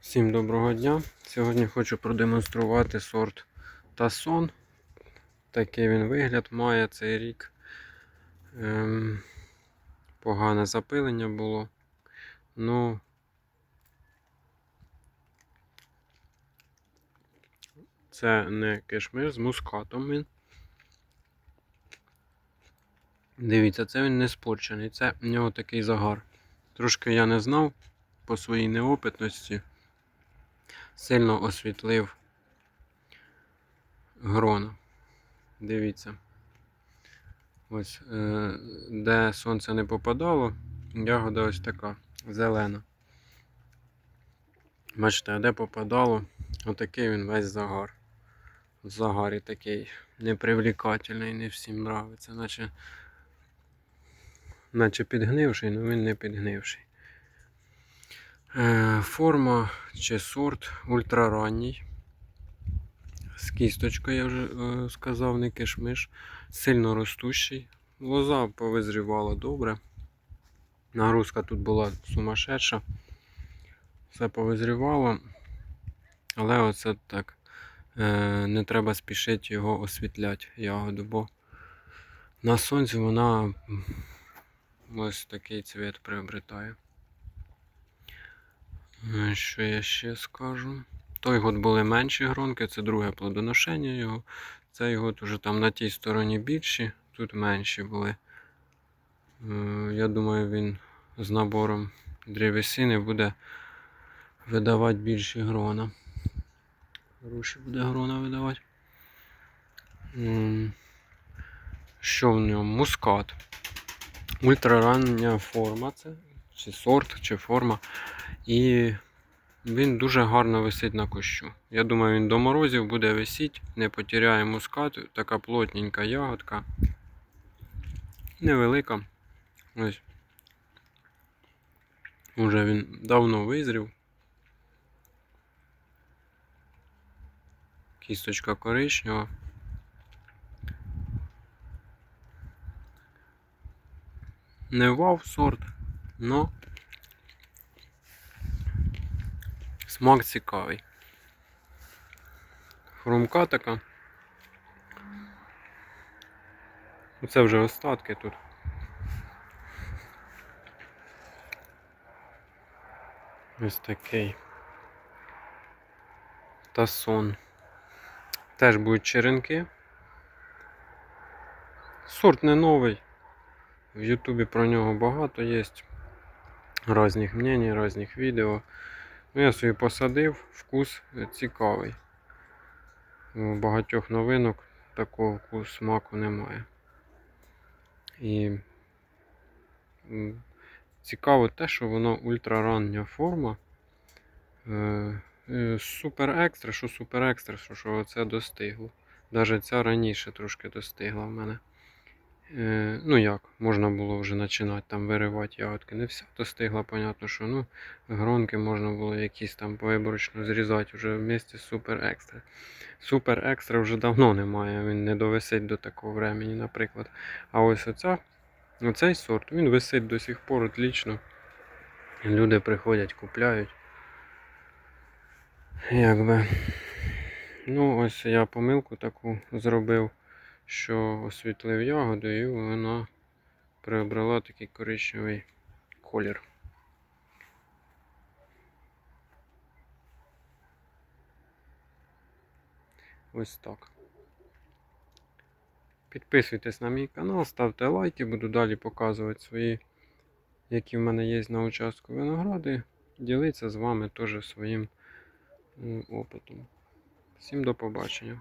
Всім доброго дня. Сьогодні хочу продемонструвати сорт Тасон. Такий він вигляд має цей рік. Ем, погане запилення було. Ну, це не кишмиш з мускатом він. Дивіться, це він не спорчений. Це в нього такий загар. Трошки я не знав по своїй неопитності сильно освітлив грона. Дивіться. Ось, е, де сонце не попадало, ягода ось така зелена. Бачите, а де попадало, отакий він весь загар. В загарі такий непривлекательний, не всім нравиться, наче, наче підгнивший, але він не підгнивший. Е, Форма чи сорт ультраранній. З кісточкою, я вже е, сказав, не кишмиш. Сильно ростущий. Лоза повизрівала добре. Нагрузка тут була сумасшедша. Все повизрівало. Але оце так. Е, не треба спішити його освітляти ягоду, бо на сонці вона ось такий цвіт приобретає. Е, Що я ще скажу? Той год були менші гронки, це друге плодоношення його. Цей год уже там на тій стороні більші, тут менші були. Е, Я думаю, він з набором древесини буде видавати більші грона. Хороші буде грона видавати. Що в ньому? Мускат. Ультрарання форма це, чи сорт, чи форма. І він дуже гарно висить на кущу. Я думаю, він до морозів буде висіти, не потеряє мускат. Така плотненька ягодка. Невелика. Ось. Уже він давно визрів. Кісточка коричнева. Не вау сорт, но Смак цікавий. Хрумка така. Це вже остатки тут. Ось такий. Тасон. Теж будуть черенки. Сорт не новий. В Ютубі про нього багато є. Різних мнень, різних відео. Ну, я собі посадив, вкус цікавий. У багатьох новинок такого вкусу смаку немає. І цікаво те, що воно ультрарання форма. Е, е, Супер екстра, що супер екстра, що це достигло. Навіть ця раніше трошки достигла в мене. Е, ну як, можна було вже починати там виривати ягодки. Не вся достигла, понятно, що ну, гронки можна було якісь там виборочно зрізати вже вместе з супер екстра. Супер екстра вже давно немає, він не довисить до такого времени, наприклад. А ось оця, оцей сорт, він висить до сих пор отлично. Люди приходять, купляють. Якби. Ну, ось я помилку таку зробив що освітлив ягоду і вона приобрела такий коричневий колір. Ось так. Підписуйтесь на мій канал, ставте лайки, буду далі показувати свої, які в мене є на участку виногради. Ділитися з вами теж своїм опитом. Всім до побачення.